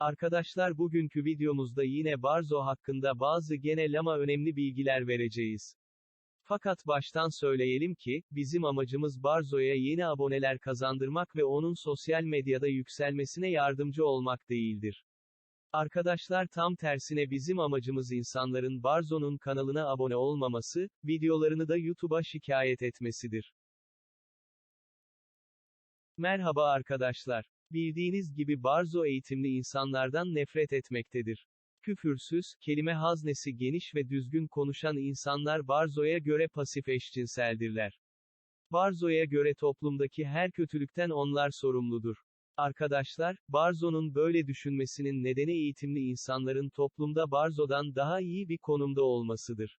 Arkadaşlar bugünkü videomuzda yine Barzo hakkında bazı genel ama önemli bilgiler vereceğiz. Fakat baştan söyleyelim ki, bizim amacımız Barzo'ya yeni aboneler kazandırmak ve onun sosyal medyada yükselmesine yardımcı olmak değildir. Arkadaşlar tam tersine bizim amacımız insanların Barzo'nun kanalına abone olmaması, videolarını da YouTube'a şikayet etmesidir. Merhaba arkadaşlar. Bildiğiniz gibi Barzo eğitimli insanlardan nefret etmektedir. Küfürsüz, kelime haznesi geniş ve düzgün konuşan insanlar Barzo'ya göre pasif eşcinseldirler. Barzo'ya göre toplumdaki her kötülükten onlar sorumludur. Arkadaşlar, Barzo'nun böyle düşünmesinin nedeni eğitimli insanların toplumda Barzo'dan daha iyi bir konumda olmasıdır.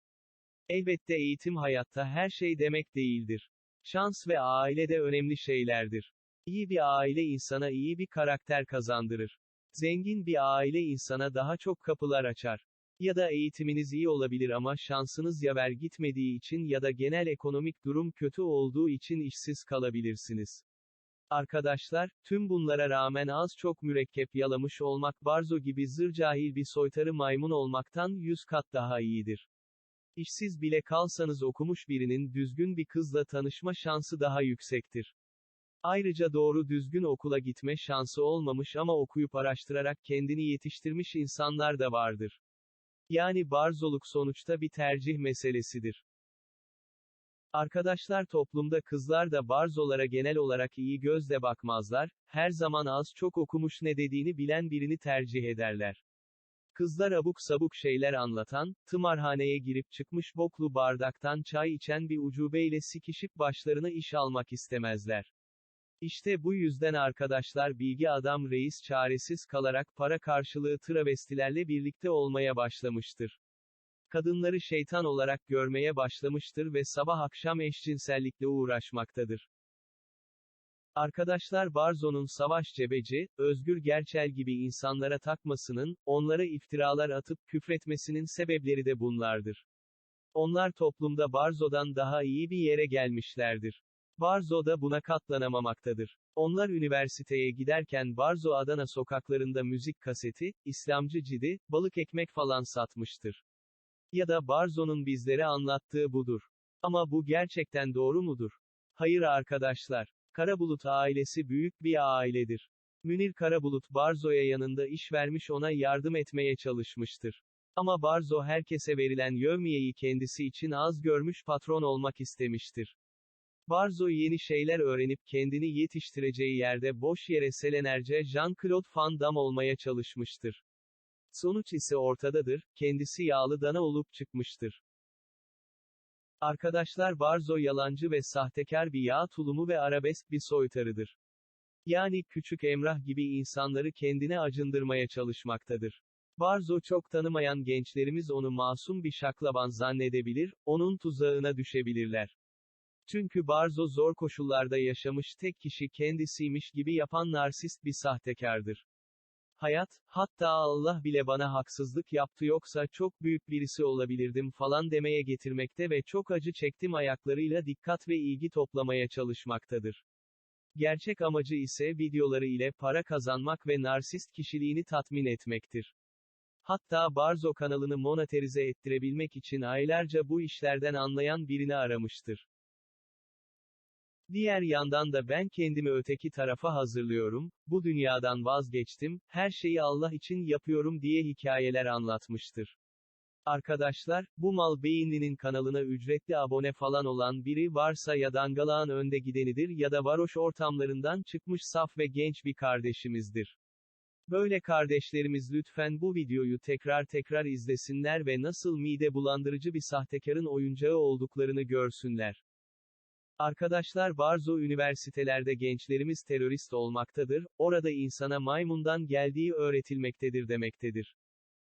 Elbette eğitim hayatta her şey demek değildir. Şans ve aile de önemli şeylerdir. İyi bir aile insana iyi bir karakter kazandırır. Zengin bir aile insana daha çok kapılar açar. Ya da eğitiminiz iyi olabilir ama şansınız yaver gitmediği için ya da genel ekonomik durum kötü olduğu için işsiz kalabilirsiniz. Arkadaşlar, tüm bunlara rağmen az çok mürekkep yalamış olmak Barzo gibi zırcahil bir soytarı maymun olmaktan yüz kat daha iyidir. İşsiz bile kalsanız okumuş birinin düzgün bir kızla tanışma şansı daha yüksektir. Ayrıca doğru düzgün okula gitme şansı olmamış ama okuyup araştırarak kendini yetiştirmiş insanlar da vardır. Yani barzoluk sonuçta bir tercih meselesidir. Arkadaşlar toplumda kızlar da barzolara genel olarak iyi gözle bakmazlar, her zaman az çok okumuş ne dediğini bilen birini tercih ederler. Kızlar abuk sabuk şeyler anlatan, tımarhaneye girip çıkmış boklu bardaktan çay içen bir ucubeyle sikişip başlarına iş almak istemezler. İşte bu yüzden arkadaşlar bilgi adam reis çaresiz kalarak para karşılığı travestilerle birlikte olmaya başlamıştır. Kadınları şeytan olarak görmeye başlamıştır ve sabah akşam eşcinsellikle uğraşmaktadır. Arkadaşlar Barzo'nun Savaş Cebeci, Özgür Gerçel gibi insanlara takmasının, onlara iftiralar atıp küfretmesinin sebepleri de bunlardır. Onlar toplumda Barzo'dan daha iyi bir yere gelmişlerdir. Barzo da buna katlanamamaktadır. Onlar üniversiteye giderken Barzo Adana sokaklarında müzik kaseti, İslamcı cidi, balık ekmek falan satmıştır. Ya da Barzo'nun bizlere anlattığı budur. Ama bu gerçekten doğru mudur? Hayır arkadaşlar. Karabulut ailesi büyük bir ailedir. Münir Karabulut Barzo'ya yanında iş vermiş ona yardım etmeye çalışmıştır. Ama Barzo herkese verilen yövmiyeyi kendisi için az görmüş patron olmak istemiştir. Barzo yeni şeyler öğrenip kendini yetiştireceği yerde boş yere selenerce Jean-Claude Van Damme olmaya çalışmıştır. Sonuç ise ortadadır, kendisi yağlı dana olup çıkmıştır. Arkadaşlar Barzo yalancı ve sahtekar bir yağ tulumu ve arabesk bir soytarıdır. Yani küçük Emrah gibi insanları kendine acındırmaya çalışmaktadır. Barzo çok tanımayan gençlerimiz onu masum bir şaklaban zannedebilir, onun tuzağına düşebilirler. Çünkü Barzo zor koşullarda yaşamış tek kişi kendisiymiş gibi yapan narsist bir sahtekardır. Hayat, hatta Allah bile bana haksızlık yaptı yoksa çok büyük birisi olabilirdim falan demeye getirmekte ve çok acı çektim ayaklarıyla dikkat ve ilgi toplamaya çalışmaktadır. Gerçek amacı ise videoları ile para kazanmak ve narsist kişiliğini tatmin etmektir. Hatta Barzo kanalını moneterize ettirebilmek için aylarca bu işlerden anlayan birini aramıştır. Diğer yandan da ben kendimi öteki tarafa hazırlıyorum, bu dünyadan vazgeçtim, her şeyi Allah için yapıyorum diye hikayeler anlatmıştır. Arkadaşlar, bu mal beyinlinin kanalına ücretli abone falan olan biri varsa ya dangalağın önde gidenidir ya da varoş ortamlarından çıkmış saf ve genç bir kardeşimizdir. Böyle kardeşlerimiz lütfen bu videoyu tekrar tekrar izlesinler ve nasıl mide bulandırıcı bir sahtekarın oyuncağı olduklarını görsünler. Arkadaşlar Barzo üniversitelerde gençlerimiz terörist olmaktadır, orada insana maymundan geldiği öğretilmektedir demektedir.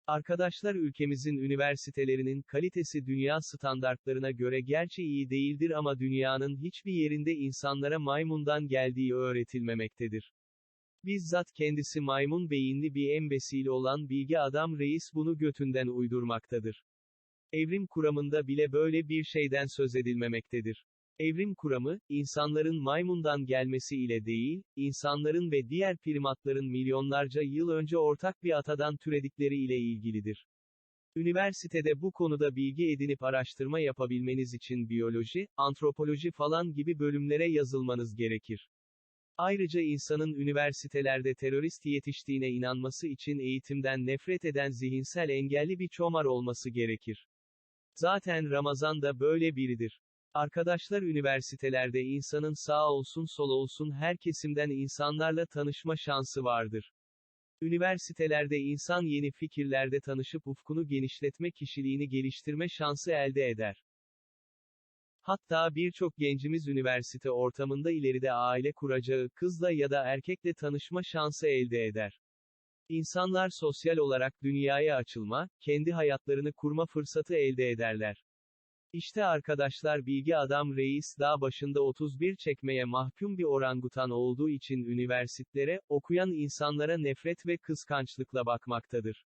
Arkadaşlar ülkemizin üniversitelerinin kalitesi dünya standartlarına göre gerçi iyi değildir ama dünyanın hiçbir yerinde insanlara maymundan geldiği öğretilmemektedir. Bizzat kendisi maymun beyinli bir embesili olan bilgi adam reis bunu götünden uydurmaktadır. Evrim kuramında bile böyle bir şeyden söz edilmemektedir. Evrim kuramı, insanların maymundan gelmesi ile değil, insanların ve diğer primatların milyonlarca yıl önce ortak bir atadan türedikleri ile ilgilidir. Üniversitede bu konuda bilgi edinip araştırma yapabilmeniz için biyoloji, antropoloji falan gibi bölümlere yazılmanız gerekir. Ayrıca insanın üniversitelerde terörist yetiştiğine inanması için eğitimden nefret eden zihinsel engelli bir çomar olması gerekir. Zaten Ramazan da böyle biridir. Arkadaşlar üniversitelerde insanın sağ olsun sol olsun her kesimden insanlarla tanışma şansı vardır. Üniversitelerde insan yeni fikirlerde tanışıp ufkunu genişletme kişiliğini geliştirme şansı elde eder. Hatta birçok gencimiz üniversite ortamında ileride aile kuracağı kızla ya da erkekle tanışma şansı elde eder. İnsanlar sosyal olarak dünyaya açılma, kendi hayatlarını kurma fırsatı elde ederler. İşte arkadaşlar bilgi adam reis dağ başında 31 çekmeye mahkum bir orangutan olduğu için üniversitelere, okuyan insanlara nefret ve kıskançlıkla bakmaktadır.